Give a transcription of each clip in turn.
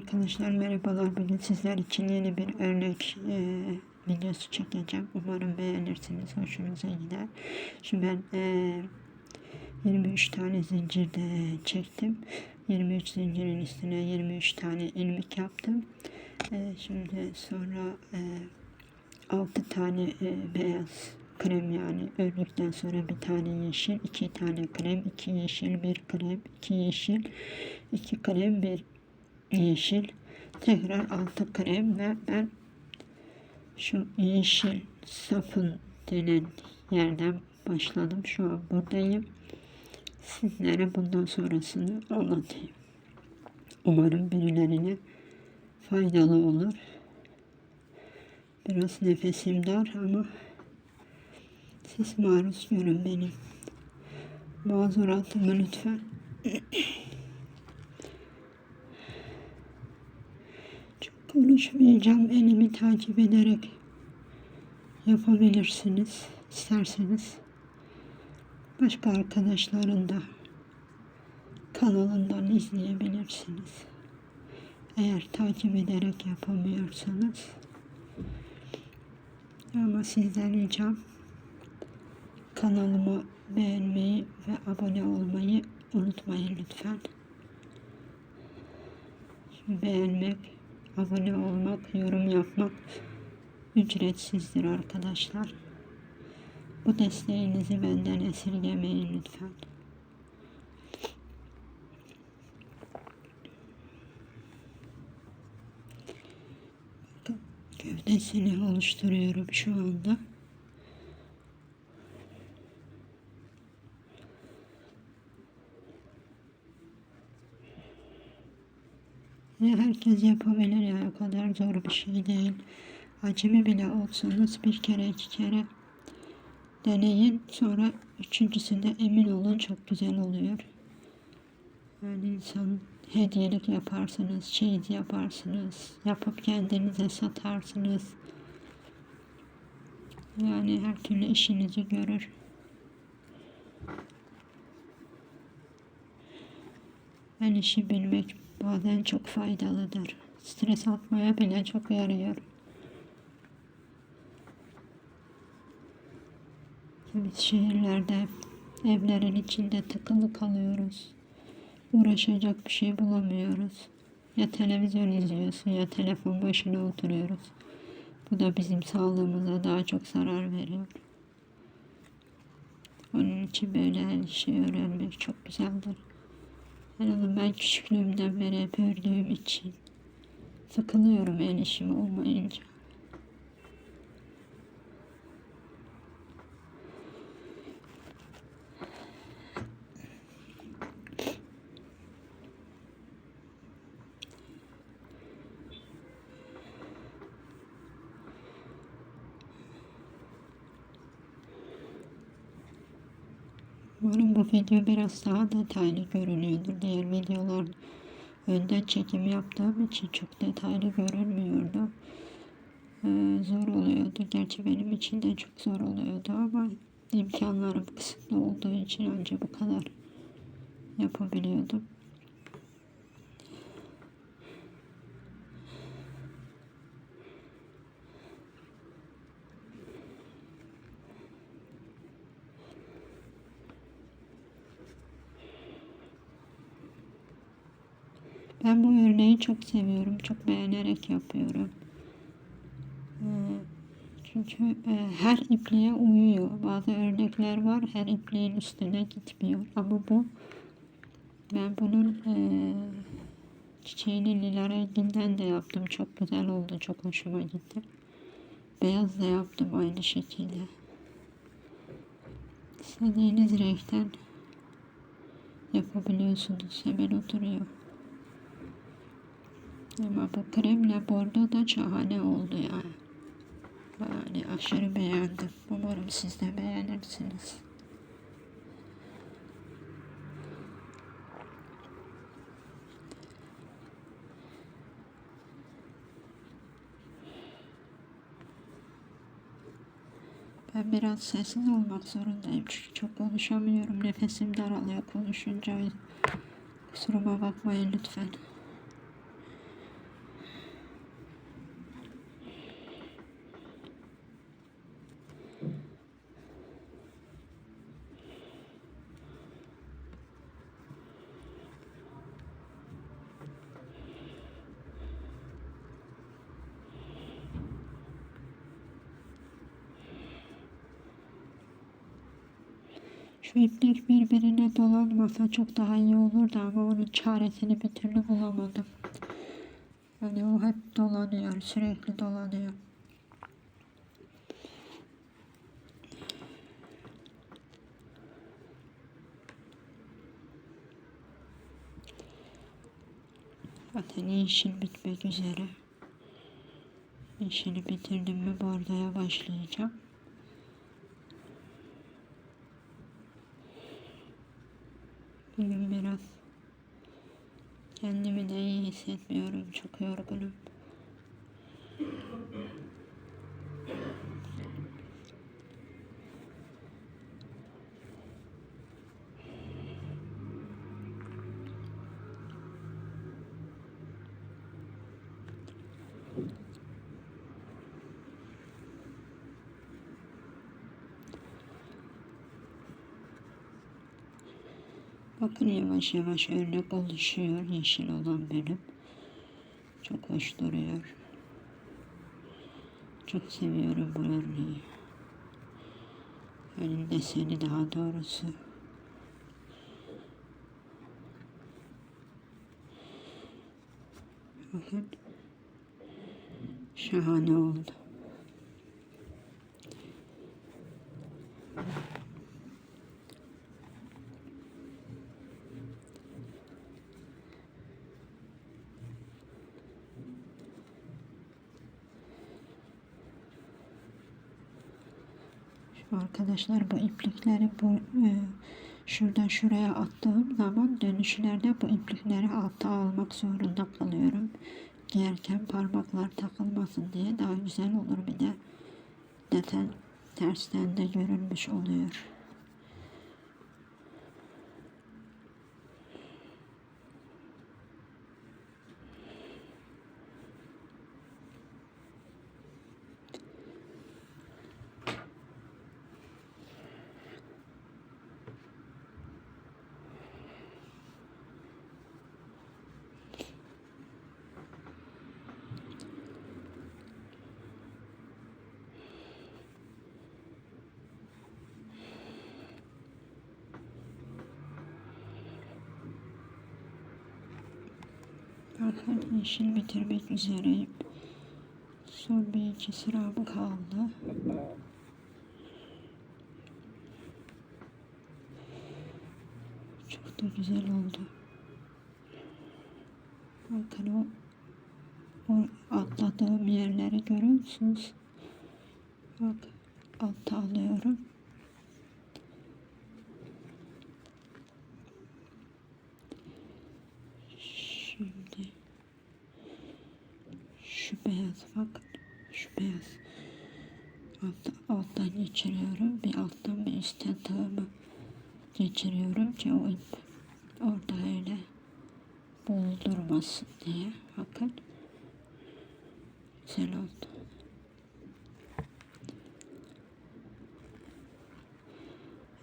Arkadaşlar merhabalar. Bugün sizler için yeni bir örnek e, videosu çekeceğim. Umarım beğenirsiniz. Hoşunuza gider. Şimdi ben e, 23 tane zincirde çektim. 23 zincirin üstüne 23 tane ilmek yaptım. E, şimdi sonra e, 6 tane e, beyaz krem yani ördükten sonra bir tane yeşil, iki tane krem, iki yeşil, bir krem, iki yeşil, iki krem, bir yeşil tekrar altı krem ve ben şu yeşil sapın denen yerden başladım. Şu an buradayım. Sizlere bundan sonrasını anlatayım. Umarım birilerine faydalı olur. Biraz nefesim dar ama siz maruz görün benim. Mazuratımı lütfen. Konuşmayacağım. Elimi takip ederek yapabilirsiniz. isterseniz. Başka arkadaşların da kanalından izleyebilirsiniz. Eğer takip ederek yapamıyorsanız. Ama sizden ricam kanalımı beğenmeyi ve abone olmayı unutmayın lütfen. Beğenmek abone olmak, yorum yapmak ücretsizdir arkadaşlar. Bu desteğinizi benden esirgemeyin lütfen. Gövdesini oluşturuyorum şu anda. Ya herkes yapabilir ya o kadar zor bir şey değil. Acemi bile olsanız bir kere iki kere deneyin. Sonra üçüncüsünde emin olun çok güzel oluyor. Yani insan hediyelik yaparsınız, çeyiz yaparsınız, yapıp kendinize satarsınız. Yani her türlü işinizi görür. El işi bilmek bazen çok faydalıdır. Stres atmaya bile çok yarıyor. Biz şehirlerde evlerin içinde tıkılı kalıyoruz. Uğraşacak bir şey bulamıyoruz. Ya televizyon izliyorsun ya telefon başına oturuyoruz. Bu da bizim sağlığımıza daha çok zarar veriyor. Onun için böyle her şeyi öğrenmek çok güzeldir. Yani ben küçüklüğümden beri hep ördüğüm için sıkılıyorum el işim olmayınca. Umarım bu video biraz daha detaylı görünüyordur. Diğer videolar önden çekim yaptığım için çok detaylı görünmüyordu. Ee, zor oluyordu. Gerçi benim için de çok zor oluyordu ama imkanlarım kısıtlı olduğu için önce bu kadar yapabiliyordum. Ben bu örneği çok seviyorum. Çok beğenerek yapıyorum. Ee, çünkü e, her ipliğe uyuyor. Bazı örnekler var her ipliğin üstüne gitmiyor. Ama bu ben bunun e, çiçeğini lila renginden de yaptım. Çok güzel oldu. Çok hoşuma gitti. Beyaz da yaptım aynı şekilde. İstediğiniz renkten yapabiliyorsunuz. Hemen oturuyor. Ama bu kremle bordo da şahane oldu yani. Yani aşırı beğendim. Umarım siz de beğenirsiniz. Ben biraz sessiz olmak zorundayım çünkü çok konuşamıyorum. Nefesim daralıyor konuşunca. Kusuruma bakmayın lütfen. İplik birbirine dolanmasa çok daha iyi olurdu ama onun çaresini bir türlü bulamadım. Yani o hep dolanıyor, sürekli dolanıyor. Zaten yeşil bitmek üzere. Yeşili bitirdim mi bordoya başlayacağım. Bugün biraz kendimi de iyi hissetmiyorum. Çok yorgunum. Bakın yavaş yavaş örnek oluşuyor. Yeşil olan benim. Çok hoş duruyor. Çok seviyorum bu örneği. Yani deseni daha doğrusu. Bakın. Şahane oldu. Şu arkadaşlar bu iplikleri bu e, şuradan şuraya attığım zaman dönüşlerde bu iplikleri alta almak zorunda kalıyorum. Giyerken parmaklar takılmasın diye daha güzel olur bir de deten tersten de görünmüş oluyor. Bakın yeşil bitirmek üzereyim. Son bir iki sıram kaldı. Çok da güzel oldu. Bakın o, o atladığım yerleri görüyor musunuz? Bak altta alıyorum. Şimdi şu beyaz bak şu beyaz alt, alttan geçiriyorum bir alttan bir üstten tığımı geçiriyorum ki o ip orada öyle buldurmasın diye bakın güzel oldu.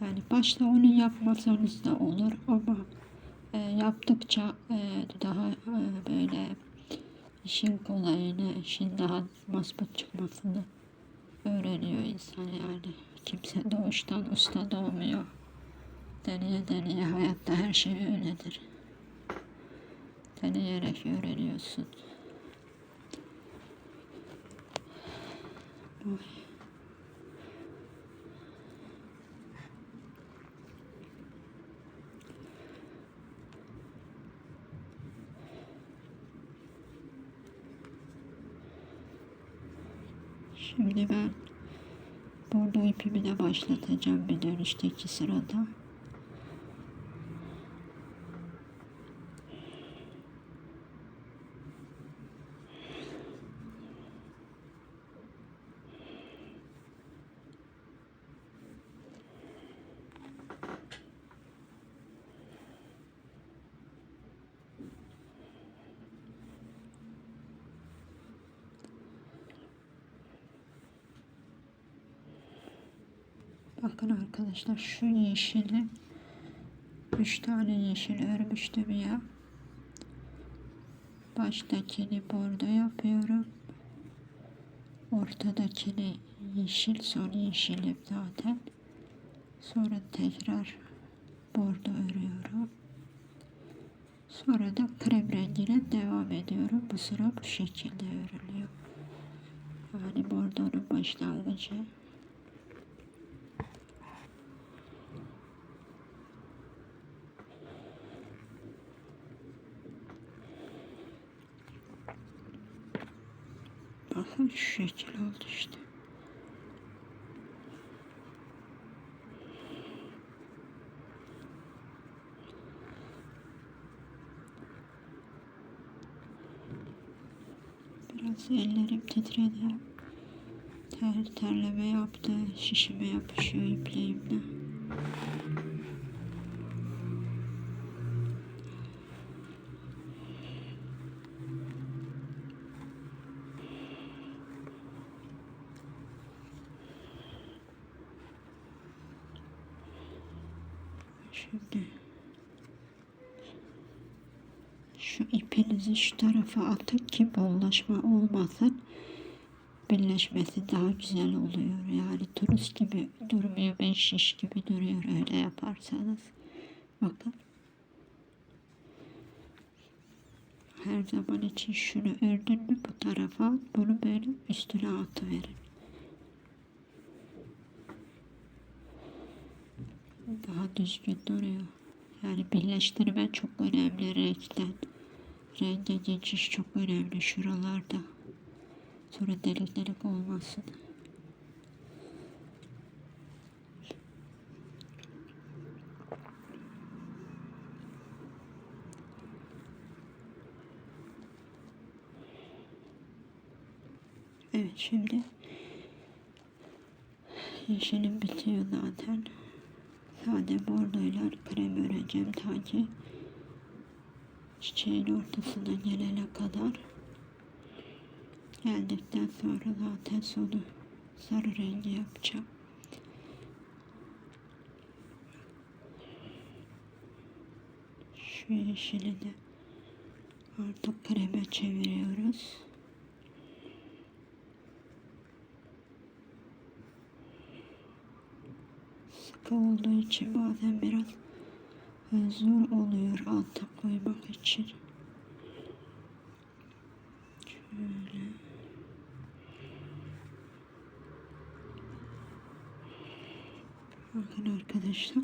Yani başta onu yapmasanız da olur ama e, yaptıkça e, daha e, böyle işin kolayını, işin daha mazbut çıkmasını öğreniyor insan yani. Kimse doğuştan usta doğmuyor. Deneye deneye hayatta her şey öyledir. Deneyerek öğreniyorsun. Oy. Şimdi ben bordo ipimi de başlatacağım bir dönüşteki sırada. Bakın arkadaşlar şu yeşili üç tane yeşil örmüştüm ya. Baştakini bordo yapıyorum. Ortadakini yeşil son yeşilim zaten. Sonra tekrar bordo örüyorum. Sonra da krem rengiyle devam ediyorum. Bu sıra bu şekilde örülüyor. Yani bordonun başlangıcı. Şu şekil oldu işte. Biraz ellerim titredi. Ter, terleme yaptı. Şişime yapışıyor ipliğimle. Şimdi şu ipinizi şu tarafa atın ki bollaşma olmasın. Birleşmesi daha güzel oluyor. Yani turist gibi durmuyor. Ben şiş gibi duruyor öyle yaparsanız. Bakın. Her zaman için şunu ördün mü bu tarafa bunu böyle üstüne atıverin. daha düzgün duruyor. Yani birleştirme çok önemli renkten. Renge geçiş çok önemli şuralarda. Sonra delik delik olmasın. Evet şimdi yeşilim bitiyor zaten. Sade bordoyla krem öreceğim ta ki çiçeğin ortasına gelene kadar. Geldikten sonra zaten sonu sarı rengi yapacağım. Şu yeşili de artık kreme çeviriyoruz. sıkı olduğu için bazen biraz zor oluyor alta koymak için. Şöyle. Bakın arkadaşlar.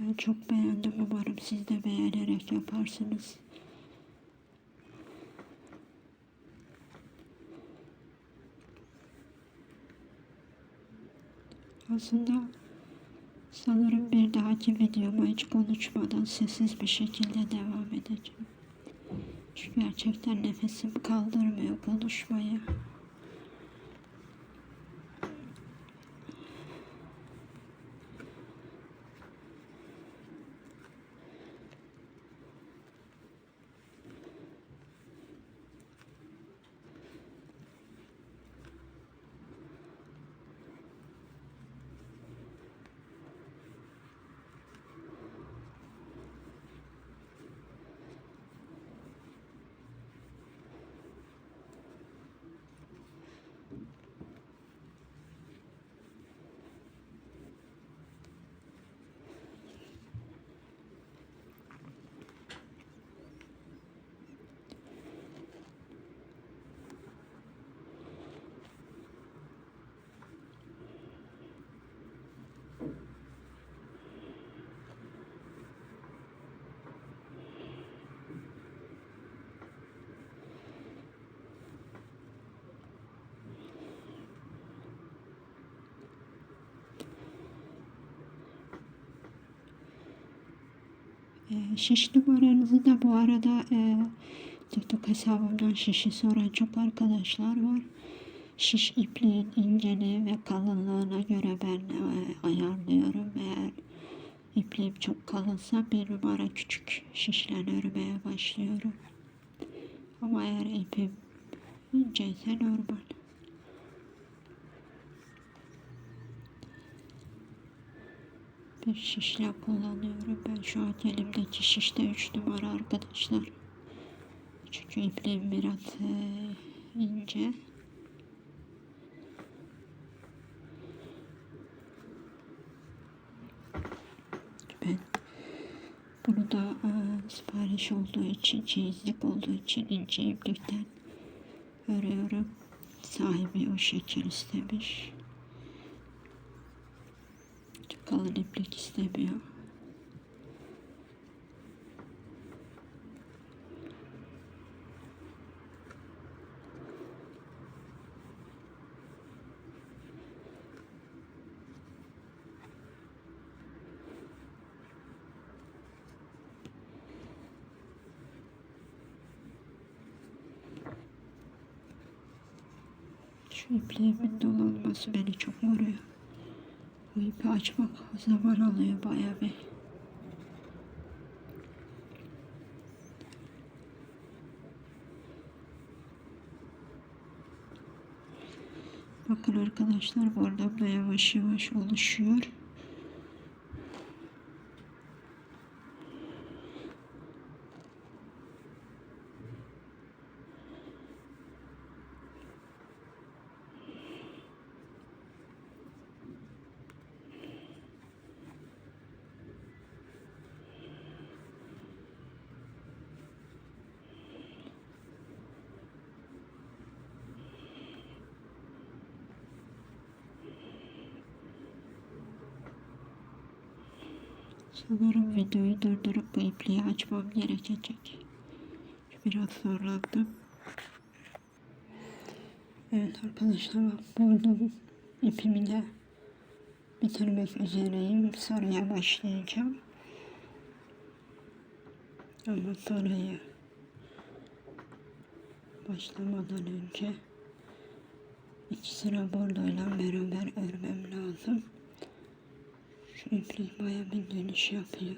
Ben çok beğendim. Umarım siz de beğenerek yaparsınız. Aslında sanırım bir dahaki videoma hiç konuşmadan sessiz bir şekilde devam edeceğim. Çünkü gerçekten nefesim kaldırmıyor konuşmayı. Şiş numaranızı da bu arada e, TikTok hesabımdan şişi soran çok arkadaşlar var. Şiş ipliğin inceliği ve kalınlığına göre ben e, ayarlıyorum. Eğer ipliğim çok kalınsa bir numara küçük şişle örmeye başlıyorum. Ama eğer ipim inceyse normal. bir şişle kullanıyorum. Ben şu an elimdeki şişte 3 numara arkadaşlar. Çünkü ipliğim biraz e, ince. Ben bunu da e, sipariş olduğu için, çeyizlik olduğu için ince iplikten örüyorum. Sahibi o şekil istemiş. Kalın iplik istemiyor. Şu ipliğimin dolanması beni çok yoruyor. İpi açmak zaman alıyor bayağı bir. Bakın arkadaşlar bardağım yavaş yavaş oluşuyor. Sanırım videoyu durdurup bu ipliği açmam gerekecek. Biraz zorlandım. Evet arkadaşlar buldum ipimi de bitirmek üzereyim. Sarıya başlayacağım. Ama sarıya başlamadan önce iki sıra bordoyla beraber örmem lazım. Şu iplik baya bir dönüş yapıyor.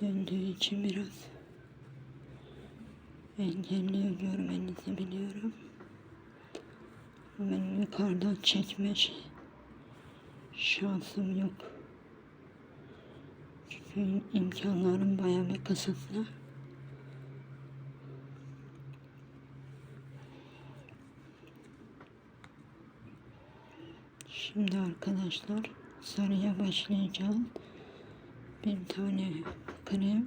Döndüğü için biraz engelliyor görmenizi biliyorum. Benim yukarıdan çekme şey- şansım yok. Çünkü imkanlarım baya bir kısıtlı. Şimdi arkadaşlar sarıya başlayacağım. Bir tane krem.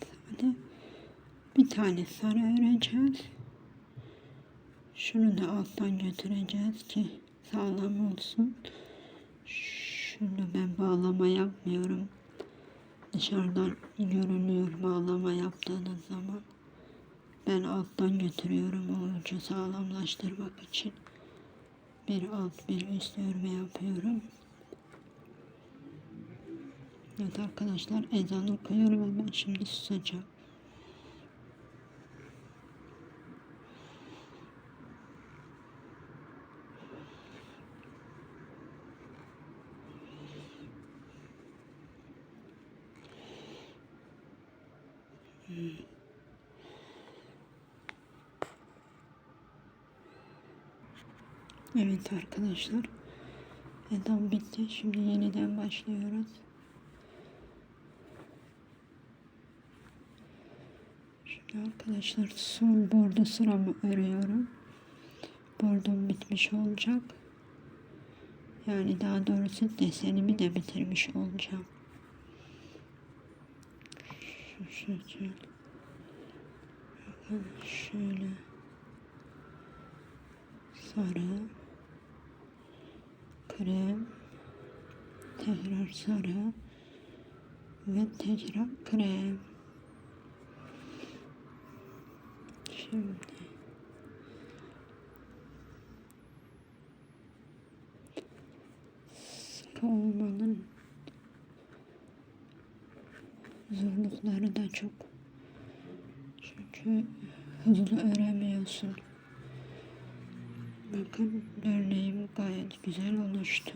Sade bir tane sarı öreceğiz. Şunu da alttan götüreceğiz ki sağlam olsun. Şunu ben bağlama yapmıyorum. Dışarıdan görünüyor bağlama yaptığınız zaman. Ben alttan götürüyorum o ucu sağlamlaştırmak için. Bir alt bir üst örme yapıyorum. Evet arkadaşlar ezan okuyorum ben şimdi susacağım. Evet arkadaşlar. Ezan bitti. Şimdi yeniden başlıyoruz. Şimdi arkadaşlar son bordo sıramı örüyorum. Bordom bitmiş olacak. Yani daha doğrusu desenimi de bitirmiş olacağım. Şu şekil. Şöyle sarı krem tekrar sarı ve tekrar krem şimdi. Sıkı olmanın zorlukları da çok. Çünkü hızlı öremiyorsun Bakın örneğim gayet güzel oluştu.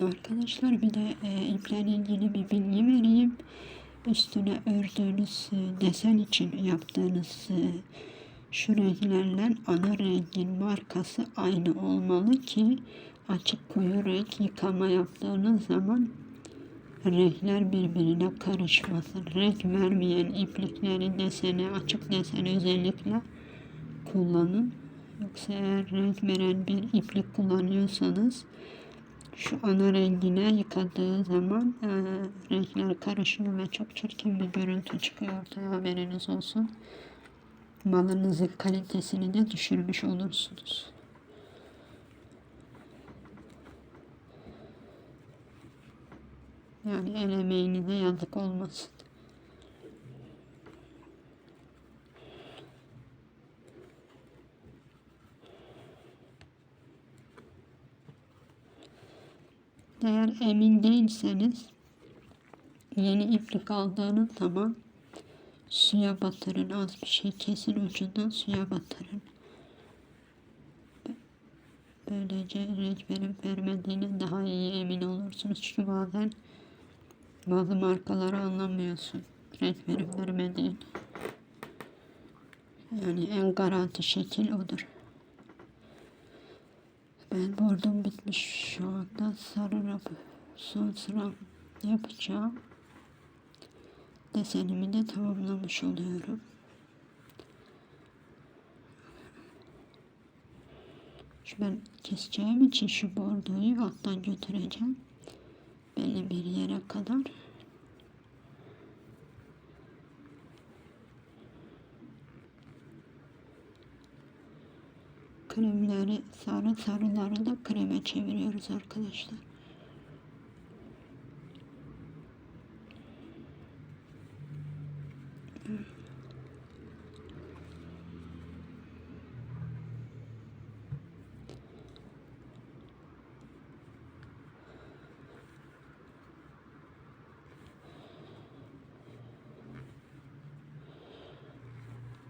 Arkadaşlar bir de e, iplerle ilgili bir bilgi vereyim. Üstüne ördüğünüz e, desen için yaptığınız e, şu renklerle ana rengin markası aynı olmalı ki açık koyu renk yıkama yaptığınız zaman renkler birbirine karışmasın. Renk vermeyen iplikleri deseni, açık desen özellikle kullanın. Yoksa eğer renk veren bir iplik kullanıyorsanız şu ana rengine yıkadığı zaman e, renkler karışıyor ve çok çirkin bir görüntü çıkıyor ortaya haberiniz olsun. Malınızın kalitesini de düşürmüş olursunuz. Yani el emeğinize yazık olmasın. Eğer emin değilseniz yeni iplik aldığınız zaman suya batırın. Az bir şey kesin ucundan suya batırın. Böylece renk verip vermediğine daha iyi emin olursunuz. Çünkü bazen bazı markaları anlamıyorsun. Renk verip vermediğini. Yani en garanti şekil odur. Ben bordom bitmiş şu anda sarı son sıra yapacağım. Desenimi de tamamlamış oluyorum. Şu ben keseceğim için şu bordoyu alttan götüreceğim. Belli bir yere kadar. kremleri sarı sarıları da kreme çeviriyoruz arkadaşlar.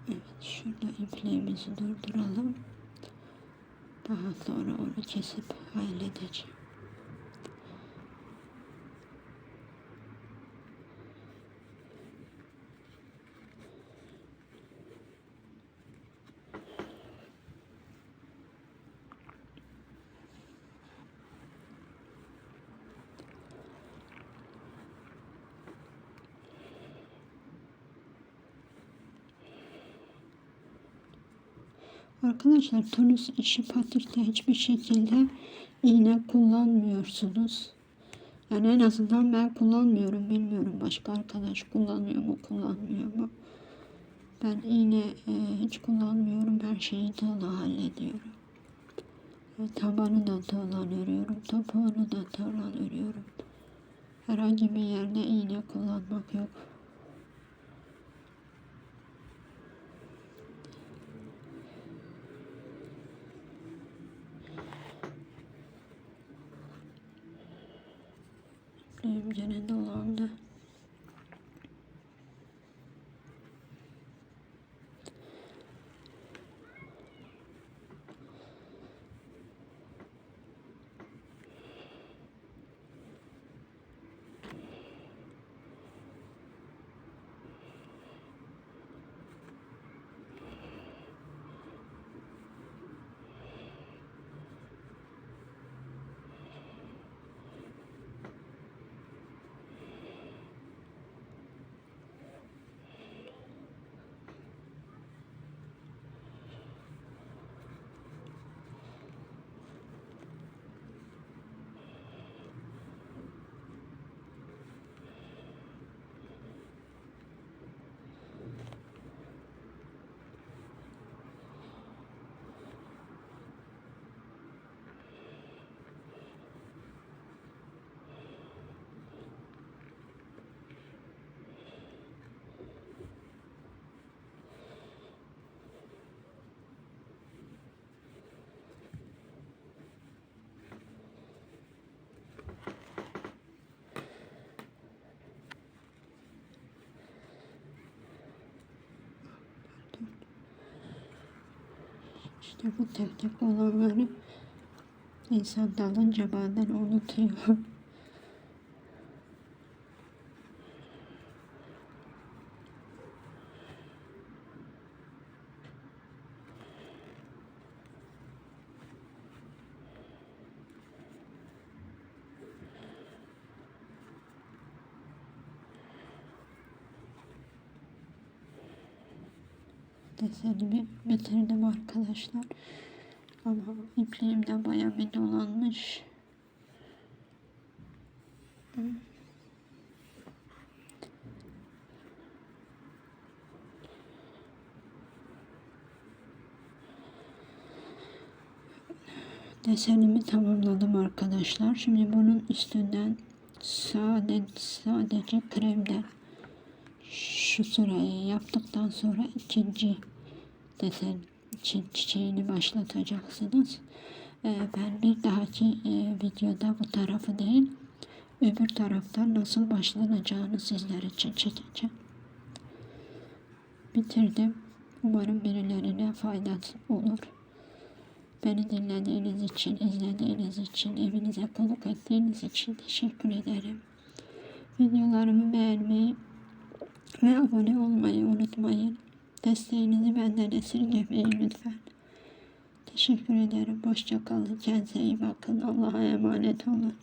Evet, şurada ipliğimizi durduralım. Daha sonra onu kesip halledeceğim. Arkadaşlar tonus işi patikte hiçbir şekilde iğne kullanmıyorsunuz. Yani en azından ben kullanmıyorum. Bilmiyorum başka arkadaş kullanıyor mu kullanmıyor mu. Ben iğne e, hiç kullanmıyorum. Her şeyi tığla hallediyorum. E, tabanı da tığla örüyorum. Topuğunu da tığla örüyorum. Herhangi bir yerde iğne kullanmak yok. I'm the alarmed. İşte bu teknik olanları insan dalınca bazen unutuyor. desenimi bitirdim arkadaşlar. Ama ipliğim de bayağı bir dolanmış. Desenimi tamamladım arkadaşlar. Şimdi bunun üstünden sade, sadece kremden şu sırayı yaptıktan sonra ikinci desen için çiçeğini başlatacaksınız. Ee, ben bir dahaki e, videoda bu tarafı değil öbür taraftan nasıl başlanacağını sizler için çekeceğim. Bitirdim. Umarım birilerine faydası olur. Beni dinlediğiniz için, izlediğiniz için, evinize konuk ettiğiniz için teşekkür ederim. Videolarımı beğenmeyi ve abone olmayı unutmayın. Desteğinizi benden esirgemeyin lütfen. Teşekkür ederim. Hoşça kalın. Kendinize iyi bakın. Allah'a emanet olun.